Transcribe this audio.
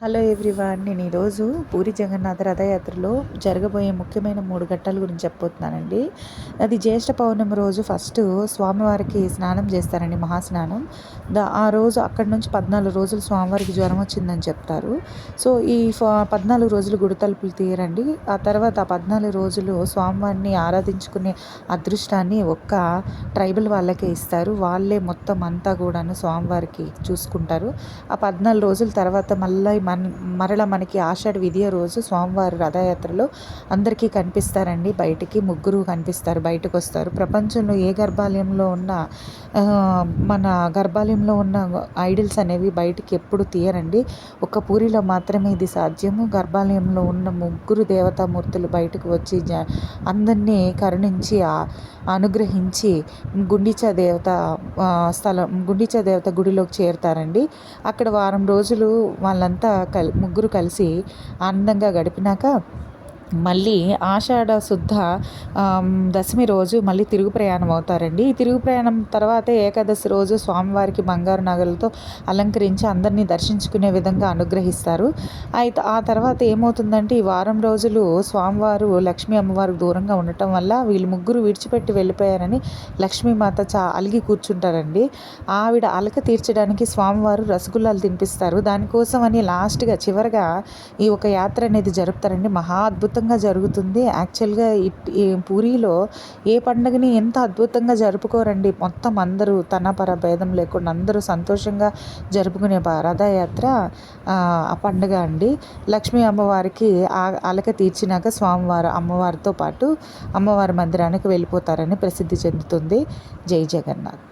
Hello everyone నేను ఈరోజు పూరి జగన్నాథ రథయాత్రలో జరగబోయే ముఖ్యమైన మూడు ఘట్టాల గురించి చెప్పబోతున్నానండి. అది జ్యేష్ఠ పౌర్ణమి రోజు ఫస్ట్ స్వామివారికి స్నానం చేస్తారండి మహాస్నానం. దా ఆ రోజు అక్కడి నుంచి పద్నాలుగు రోజులు స్వామివారికి జ్వరం వచ్చిందని చెప్తారు. సో ఈ పద్నాలుగు రోజులు గుడి తలుపులు తీయరండి. ఆ తర్వాత ఆ పద్నాలుగు రోజులు స్వామివారిని ఆరాధించుకునే అదృష్టాన్ని ఒక్క ట్రైబల్ వాళ్ళకే ఇస్తారు. వాళ్ళే మొత్తం అంతా కూడాను స్వామివారికి చూసుకుంటారు. ఆ పద్నాలుగు రోజుల తర్వాత మళ్ళీ మన మరల మనకి ఆషాఢ విధియ రోజు స్వామివారి రథయాత్రలో అందరికీ కనిపిస్తారండి. బయటికి ముగ్గురు కనిపిస్తారు బయటకు వస్తారు ప్రపంచంలో ఏ గర్భాలయంలో ఉన్న మన గర్భాలయంలో ఉన్న ఐడిల్స్ అనేవి బయటికి ఎప్పుడు తీయరండి. ఒక పూరిలో మాత్రమే ఇది సాధ్యము. గర్భాలయంలో ఉన్న ముగ్గురు దేవతామూర్తులు బయటకు వచ్చి జ అందరినీ కరుణించి అనుగ్రహించి గుండిచ దేవత స్థలం గుండిచ దేవత గుడిలోకి చేరుతారండి. అక్కడ వారం రోజులు వాళ్ళంతా కల్ ముగ్గురు కలిసి ఆనందంగా గడిపినాక మళ్ళీ ఆషాఢ శుద్ధ దశమి రోజు మళ్ళీ తిరుగు ప్రయాణం అవుతారండి. ఈ తిరుగు ప్రయాణం తర్వాతే ఏకాదశి రోజు స్వామివారికి బంగారు నగలతో అలంకరించి అందరినీ దర్శించుకునే విధంగా అనుగ్రహిస్తారు. అయితే ఆ తర్వాత ఏమవుతుందంటే ఈ వారం రోజులు స్వామివారు లక్ష్మీ అమ్మవారికి దూరంగా ఉండటం వల్ల వీళ్ళు ముగ్గురు విడిచిపెట్టి వెళ్ళిపోయారని లక్ష్మీమాత చా అలిగి కూర్చుంటారండి. ఆవిడ అలక తీర్చడానికి స్వామివారు రసగుల్లాలు తినిపిస్తారు. దానికోసం అని లాస్ట్గా చివరిగా ఈ ఒక యాత్ర అనేది జరుపుతారండి. మహా అద్భుత. అద్భుతంగా జరుగుతుంది. యాక్చువల్గా ఈ పూరిలో ఏ పండుగని ఎంత అద్భుతంగా జరుపుకోరండి. మొత్తం అందరూ తన పర భేదం లేకుండా అందరూ సంతోషంగా జరుపుకునే రథయాత్ర ఆ పండుగ అండి. లక్ష్మీ అమ్మవారికి అలక తీర్చినాక స్వామివారు అమ్మవారితో పాటు అమ్మవారి మందిరానికి వెళ్ళిపోతారని ప్రసిద్ధి చెందుతుంది. జై జగన్నాథ్.